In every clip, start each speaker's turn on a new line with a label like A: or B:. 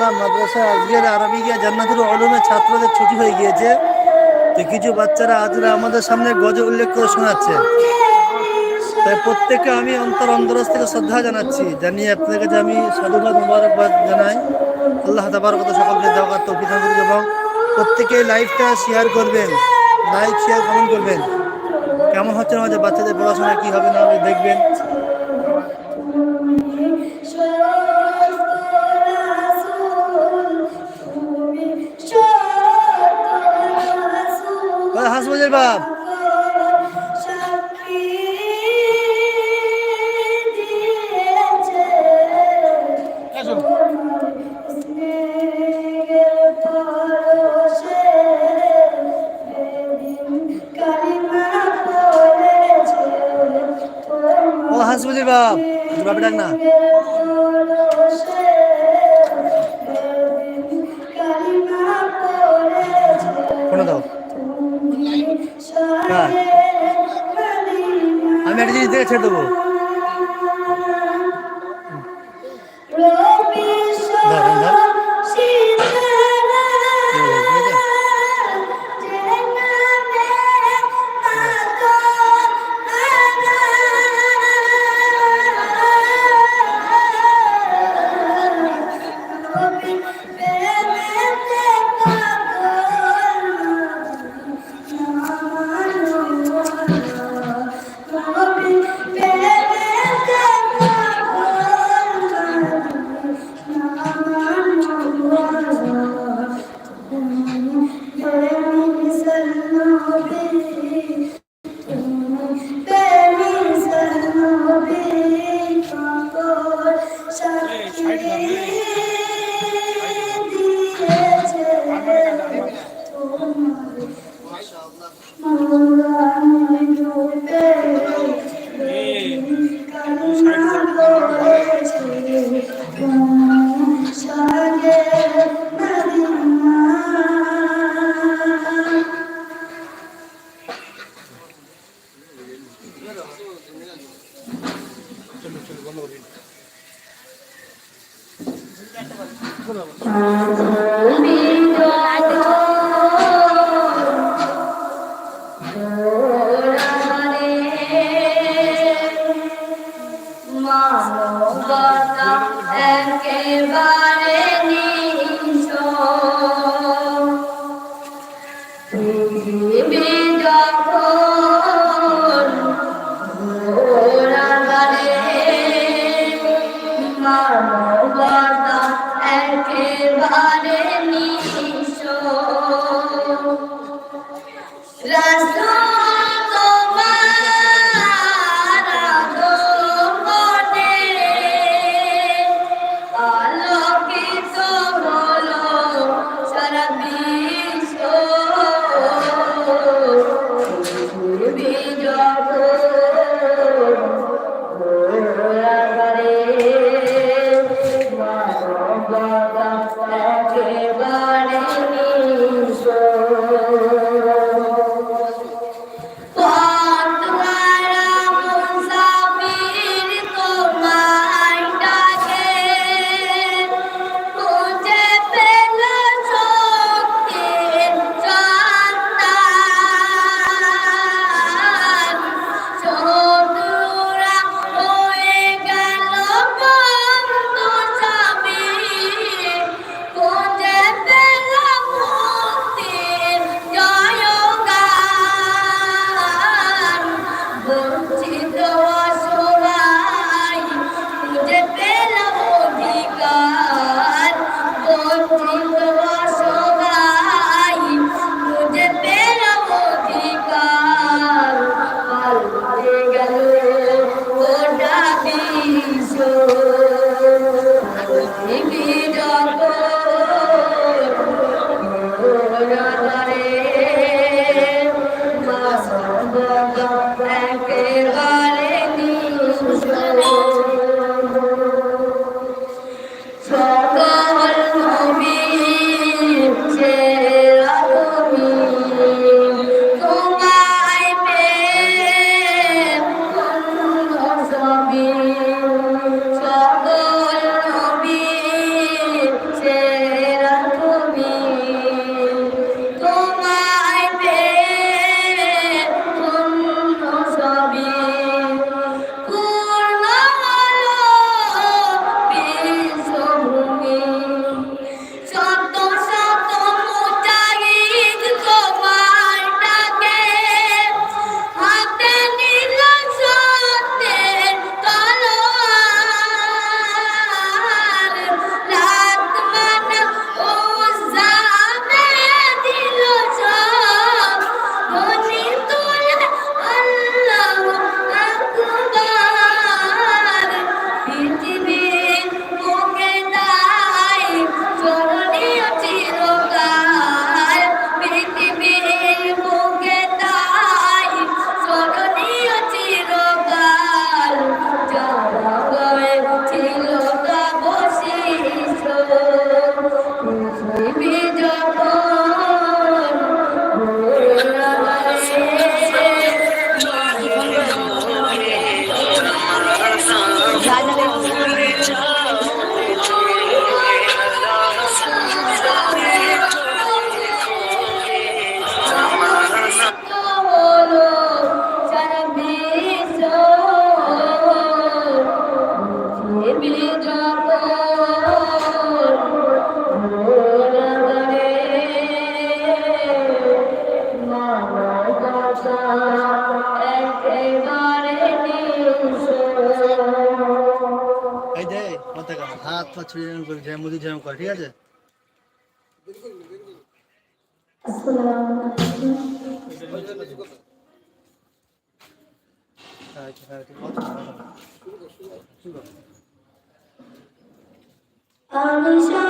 A: মাশাআল্লাহ মাদ্রাসা আজকের আরবিয়া জান্নাতুল আলমের ছাত্রদের ছুটি হয়ে গিয়েছে। তো কিছু বাচ্চারা আজরা আমাদের সামনে গজ উল্লেখ করে শোনাচ্ছে। তাই প্রত্যেককে আমি অন্তর অন্তরস থেকে শ্রদ্ধা জানাচ্ছি। জানিয়ে আপনাদের কাছে আমি সাধুবাদ মুবারকবাদ জানাই। আল্লাহ তাবার কথা সকলকে দেওয়ার তৌফিক এবং প্রত্যেকে লাইভটা শেয়ার করবেন। লাইক শেয়ার কমেন্ট করবেন। কেমন হচ্ছে আমাদের বাচ্চাদের পড়াশোনা কী হবে না হবে দেখবেন। বাপে ডাক না
B: মানবতা
A: আমি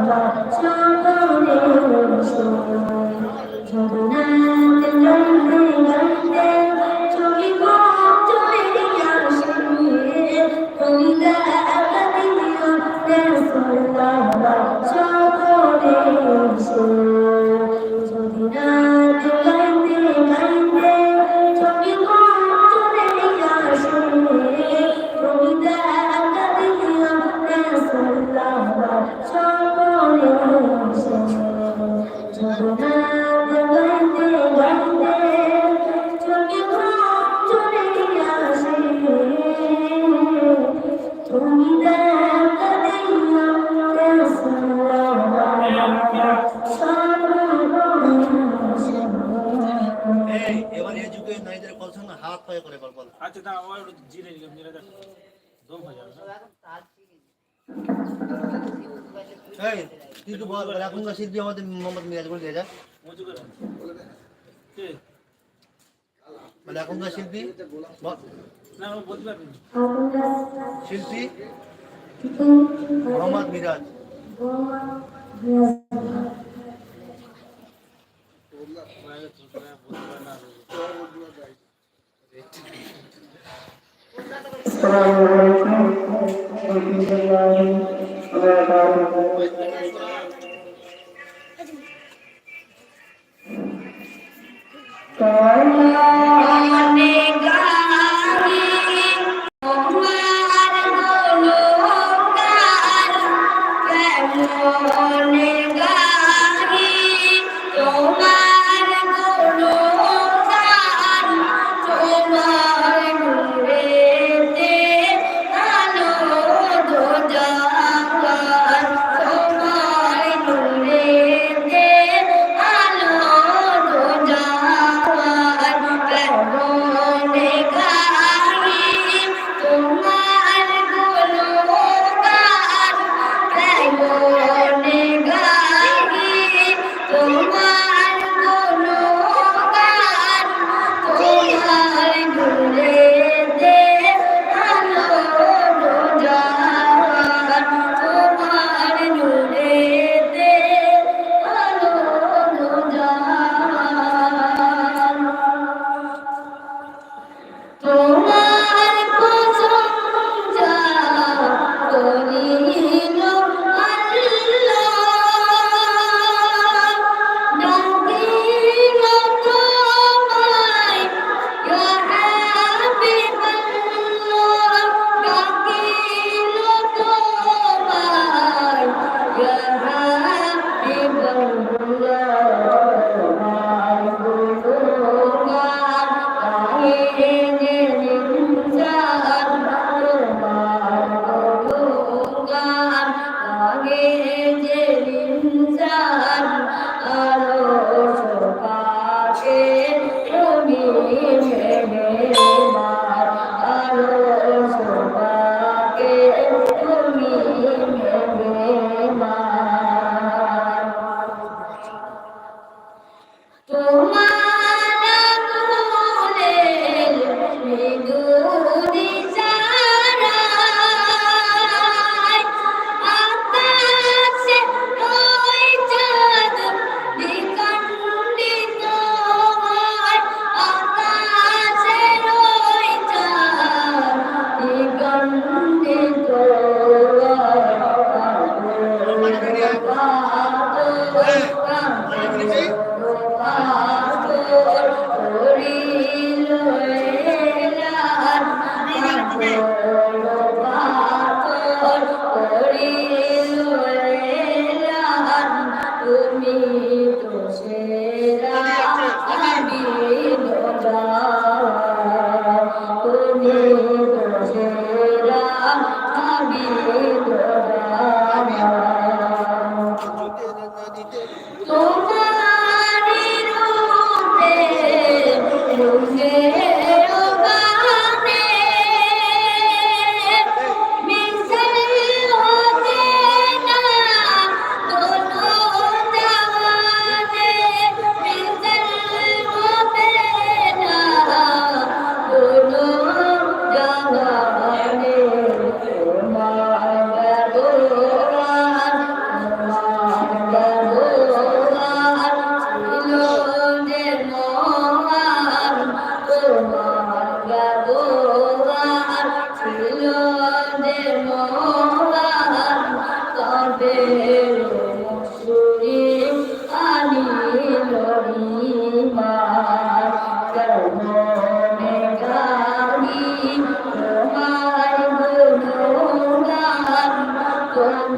C: বাবা সাগরের সরণ জিরে নিলাম জিরে দেখো। দো ভাজা
B: এই তুই তো বল এখনকার শিল্পী আমাদের মোহাম্মদ মিরাজ বলে দিয়ে যা। মানে এখনকার শিল্পী? শিল্পী?
A: السلام দিতে।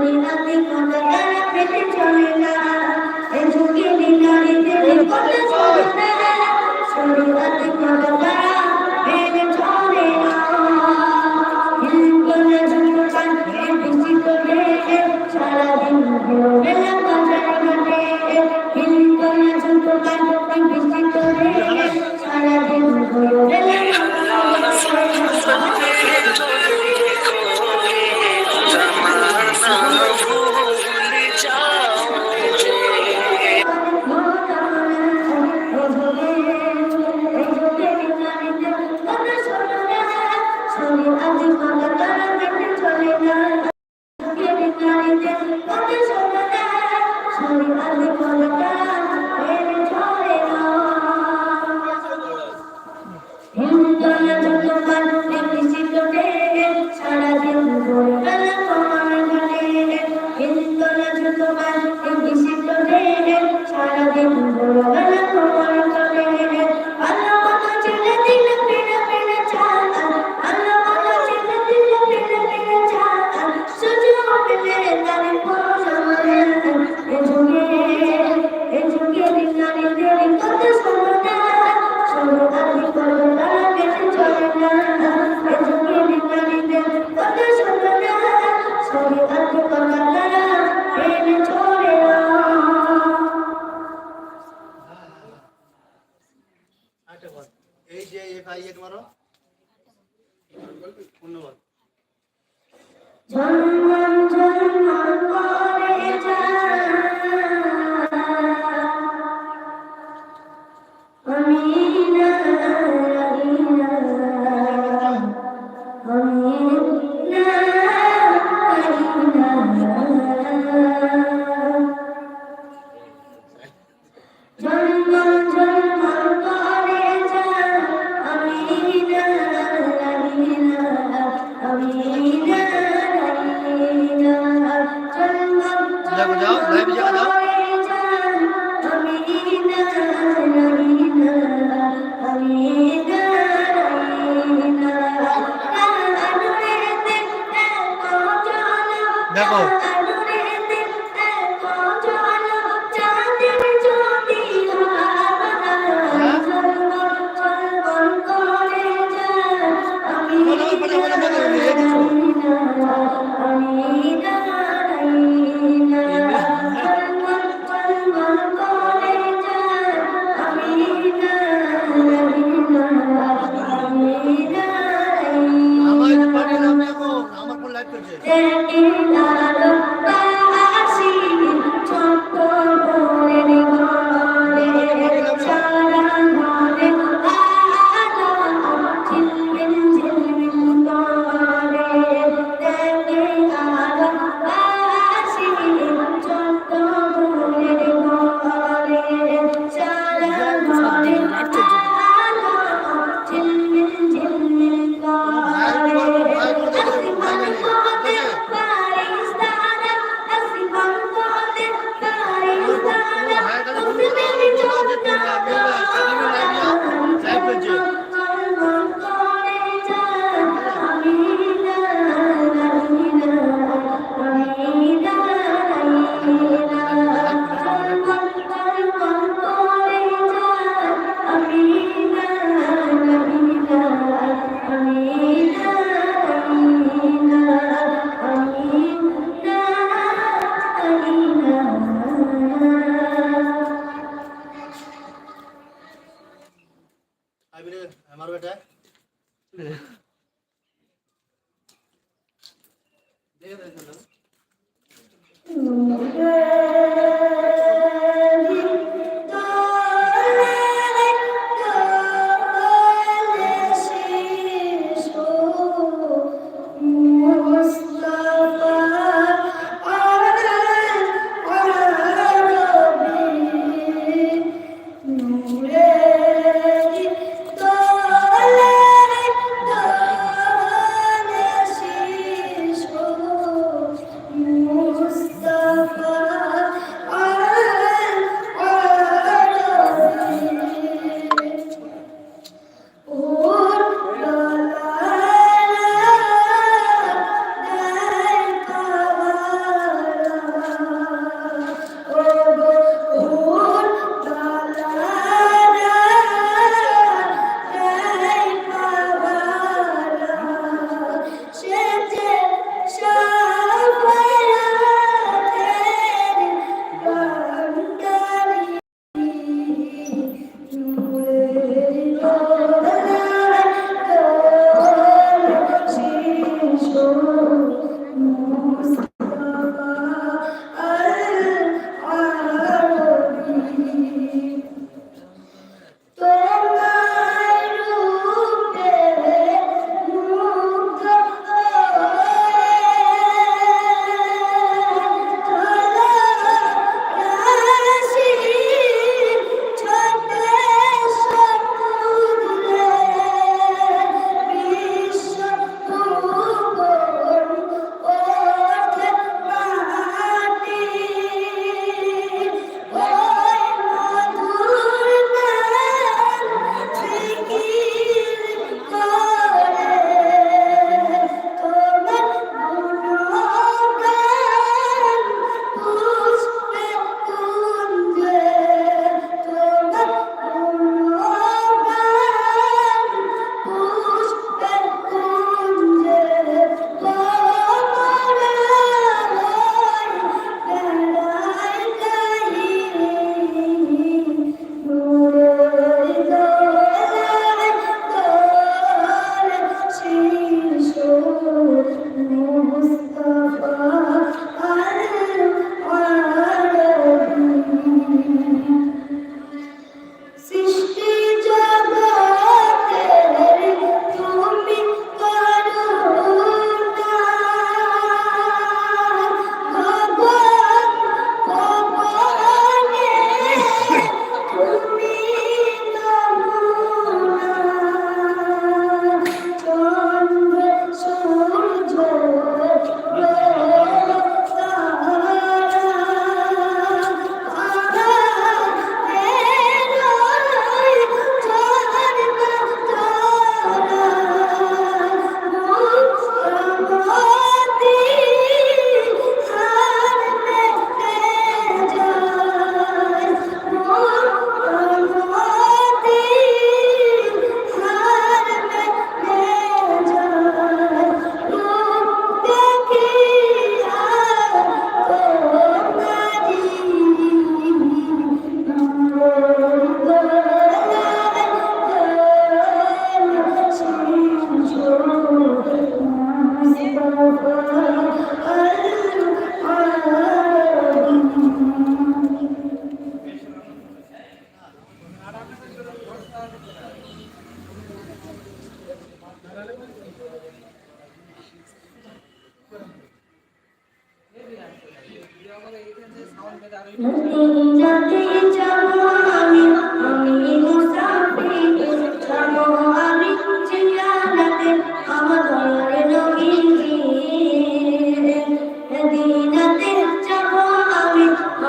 A: লীলাতে কথা তারা পেতে চলে না। এ যুগে লীলা নিতে বিপদে চলে না
B: আইবিরে আমার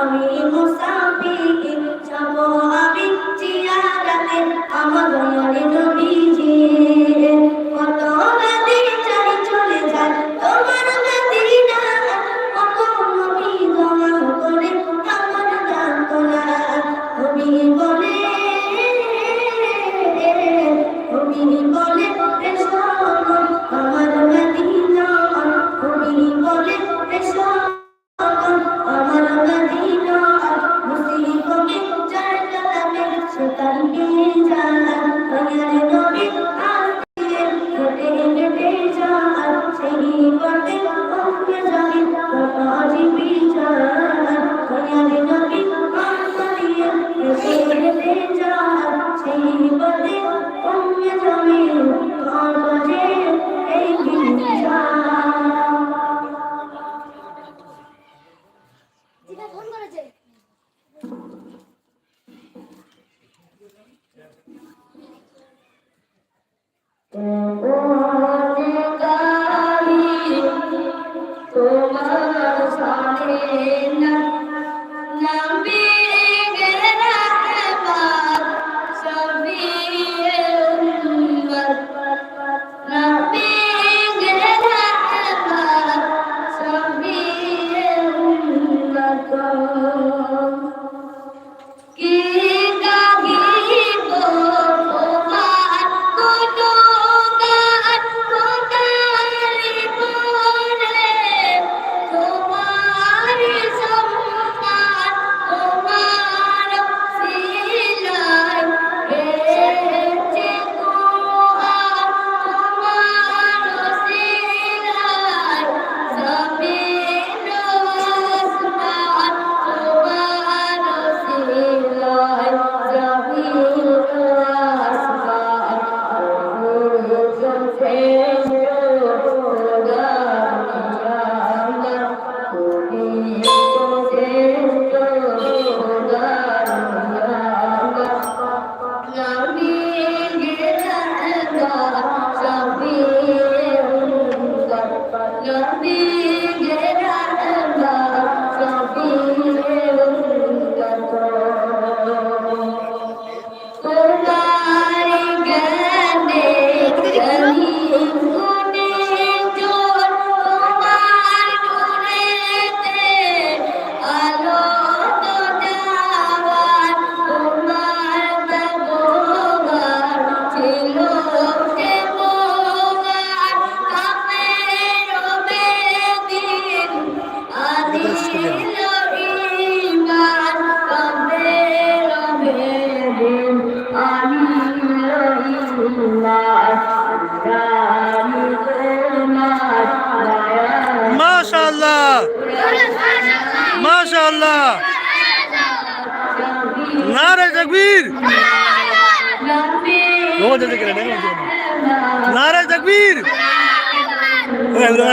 D: আমি
A: মুসা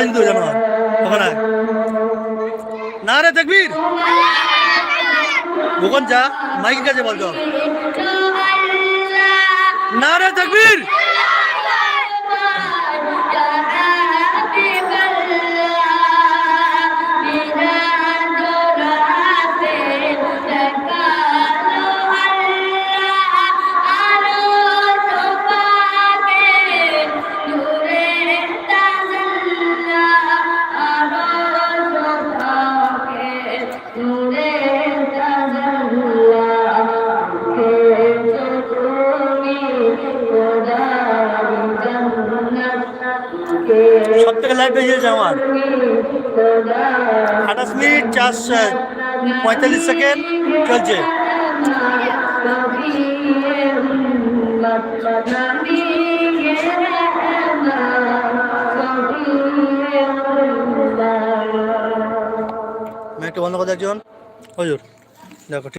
A: হিন্দু
D: জানো ওখানে না রে দেখবির ভুকন যা
B: মাইকের কাছে বলতো না রে দেখবির পঞ্চাশ পঁয়তাল্লিশ সেকেন্ড চলছে। একটু বন্ধ কথা একজন। হজুর দেখো